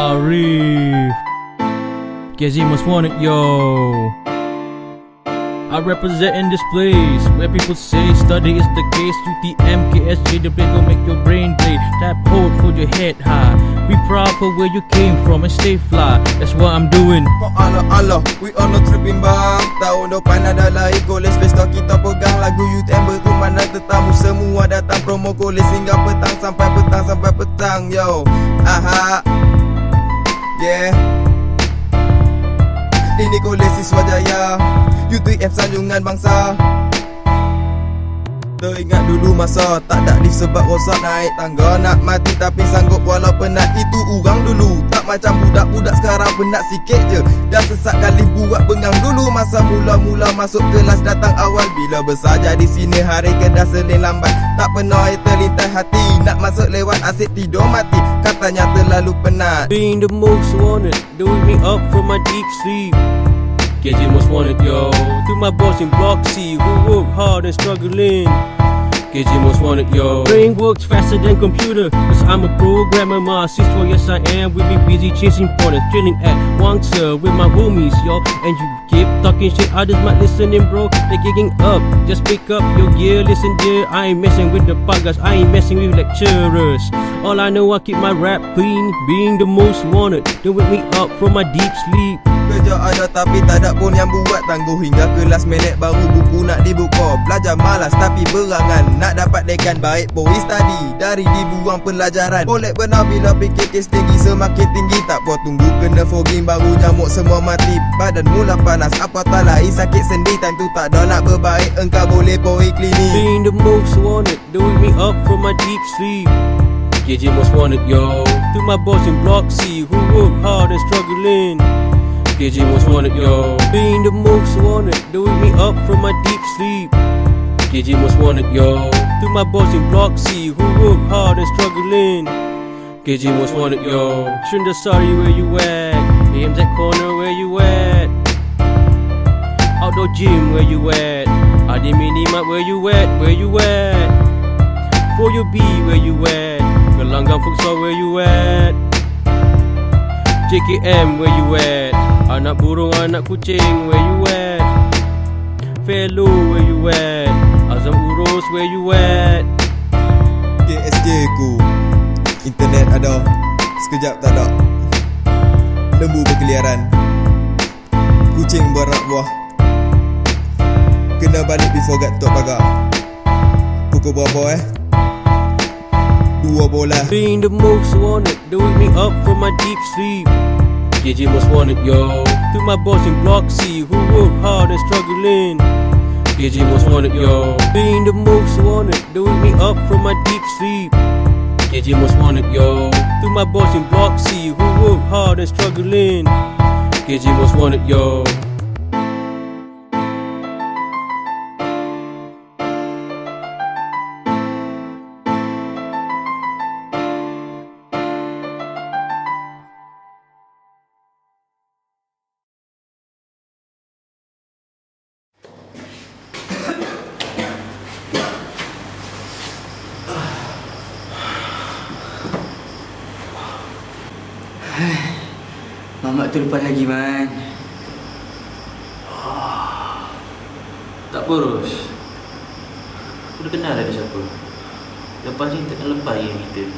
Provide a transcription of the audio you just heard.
Sharif. KZ most wanted, yo. I represent in this place where people say study is the case. UTM, KSJ, the blade gon' make your brain blade. Tap hold, hold your head high. Be proud for where you came from and stay fly. That's what I'm doing. Allah Allah We on the trip bimbang Tahun depan adalah Ecoles Pesta kita pegang lagu UTM Berkumandang tetamu semua datang Promo kolis hingga petang Sampai petang sampai petang Yo Aha Yeah. Ini kolis siswa jaya. UTM sanjungan bangsa. Teringat dulu masa Tak ada lift sebab rosak naik tangga. Nak mati tapi sanggup walau penat Itu orang dulu. Tak macam budak-budak sekarang penat sikit je. Dah sesak kali buat bengang dulu Masa mula-mula masuk kelas datang awal. Bila besar jadi sini hari kedah seling lambat. Tak pernah air terlintas hati. Nak masuk lewat asyik tidur mati Katanya terlalu penat Being the most wanted, doing me up from my deep sleep. KJ most wanted, yo. To my boss in Block C, who work hard and struggling. KJ most wanted, yo. Brain works faster than computer, cause I'm a programmer. My sister, yes I am. We be busy chasing pointers, chilling at Wangsa with my homies, yo. And you keep talking shit, others might listening, bro. They gigging up. Just pick up your gear, listen, dear. I ain't messing with the podcast, I ain't messing with lecturers. All I know, I keep my rap clean, being the most wanted. Don't wake me up from my deep sleep. Kerja ada tapi tak ada pun yang buat Tangguh hingga kelas menek baru dibuka Belajar malas tapi berangan. Nak dapat dekan baik boy study. Dari dibuang pelajaran. Boleh benar bila fikir kes tinggi semakin tinggi. Tak puas tunggu kena fogging baru nyamuk semua mati. Badan mula panas apatah lain sakit sendi. Time tu tak ada nak berbaik engkau boleh boy klinik. Being the most wanted, doing me up from my deep sleep. KJ most wanted, yo. To my boss in Block C, who work hard and struggling. Most wanted, yo. Being the most wanted, doing me up from my deep sleep. Most wanted, yo. To my boss in Block C, who work hard and struggling. Most wanted, yo. Shunda sorry where you at? AMZ corner where you at? Outdoor gym where you at? Adi Minimat where you at? Where you at? For your B where you at? Gelanggang Futsal where you at? JKM where you at? Anak burung anak kucing where you at? Fellow where you at? Azam Urus where you at? KSJ ku Internet ada Sekejap tak ada Lembu berkeliaran Kucing berak buah Kena balik before gat tok pagar Pukul berapa eh? Dua bola Being the most wanted, doing me up from my deep sleep. KJ most wanted, yo. To my boss in Block C, who work hard and struggling. KJ most wanted, yo. Being the most wanted, doing me up from my deep sleep. KJ most wanted, yo. To my boss in Block C, who work hard and struggling. KJ most wanted, yo. Mamat tu lupa lagi man. Tak apa Ros Aku dah kenal dah dia siapa. Lepas ni takkan lepas yang kita